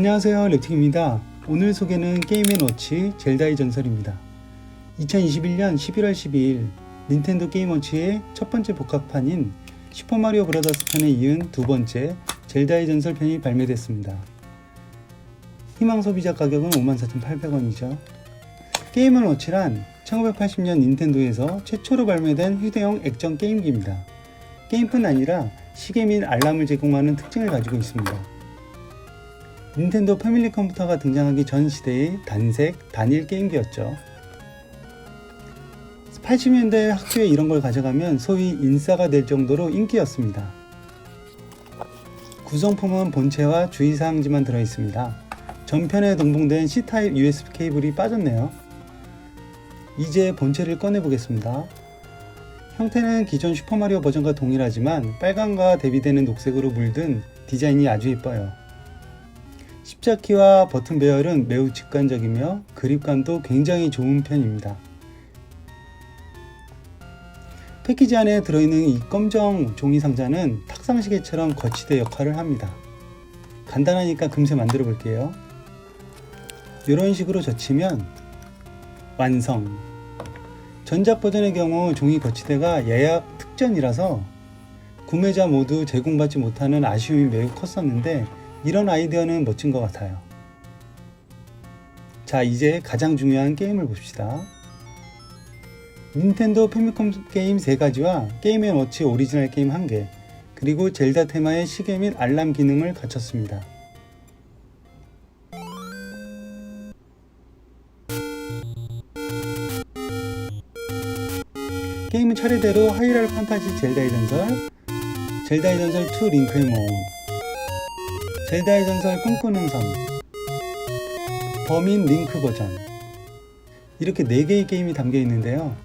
안녕하세요 랩틱입니다. 오늘 소개는 게임앤워치 젤다의 전설입니다. 2021년 11월 12일 닌텐도 게임워치의 첫 번째 복합판인 슈퍼마리오 브라더스 편에 이은 두 번째 젤다의 전설 편이 발매됐습니다. 희망 소비자 가격은 54,800원이죠. 게임앤워치란 1980년 닌텐도에서 최초로 발매된 휴대용 액정 게임기입니다. 게임뿐 아니라 시계 및 알람을 제공하는 특징을 가지고 있습니다 닌텐도 패밀리 컴퓨터가 등장하기 전 시대의 단색, 단일 게임기였죠. 80년대 학교에 이런 걸 가져가면 소위 인싸가 될 정도로 인기였습니다. 구성품은 본체와 주의사항지만 들어있습니다. 전편에 동봉된 C타입 USB 케이블이 빠졌네요. 이제 본체를 꺼내보겠습니다. 형태는 기존 슈퍼마리오 버전과 동일하지만 빨강과 대비되는 녹색으로 물든 디자인이 아주 예뻐요. 십자키와 버튼 배열은 매우 직관적이며 그립감도 굉장히 좋은 편입니다. 패키지 안에 들어있는 이 검정 종이 상자는 탁상시계처럼 거치대 역할을 합니다. 간단하니까 금세 만들어 볼게요. 이런 식으로 젖히면 완성. 전작 버전의 경우 종이 거치대가 예약 특전이라서 구매자 모두 제공받지 못하는 아쉬움이 매우 컸었는데 이런 아이디어는 멋진 것 같아요. 자, 이제 가장 중요한 게임을 봅시다. 닌텐도 패미컴 게임 3가지와 게임앤워치 오리지널 게임 1개, 그리고 젤다 테마의 시계 및 알람 기능을 갖췄습니다. 게임은 차례대로 하이랄 판타지 젤다의 전설, 젤다의 전설 2 링크의 모험, 젤다의 전설 꿈꾸는 섬 범인 링크 버전. 이렇게 4개의 게임이 담겨 있는데요.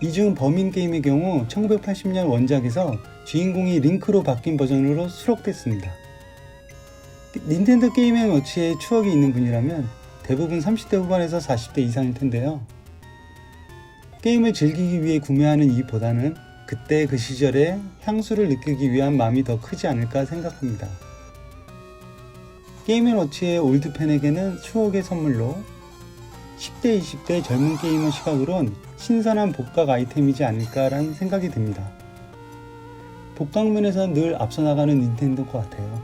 이 중 범인 게임의 경우 1980년 원작에서 주인공이 링크로 바뀐 버전으로 수록됐습니다. 닌텐도 게임의 워치에 추억이 있는 분이라면 대부분 30대 후반에서 40대 이상일 텐데요. 게임을 즐기기 위해 구매하는 이보다는 그때 그 시절의 향수를 느끼기 위한 마음이 더 크지 않을까 생각합니다. 게임앤워치의 올드팬에게는 추억의 선물로 10대, 20대 젊은 게이머 시각으론 신선한 복각 아이템이지 않을까라는 생각이 듭니다. 복각면에서 늘 앞서 나가는 닌텐도 것 같아요.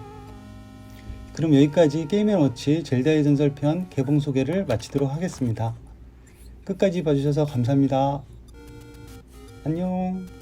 그럼 여기까지 게임앤워치 젤다의 전설편 개봉 소개를 마치도록 하겠습니다. 끝까지 봐주셔서 감사합니다. 안녕.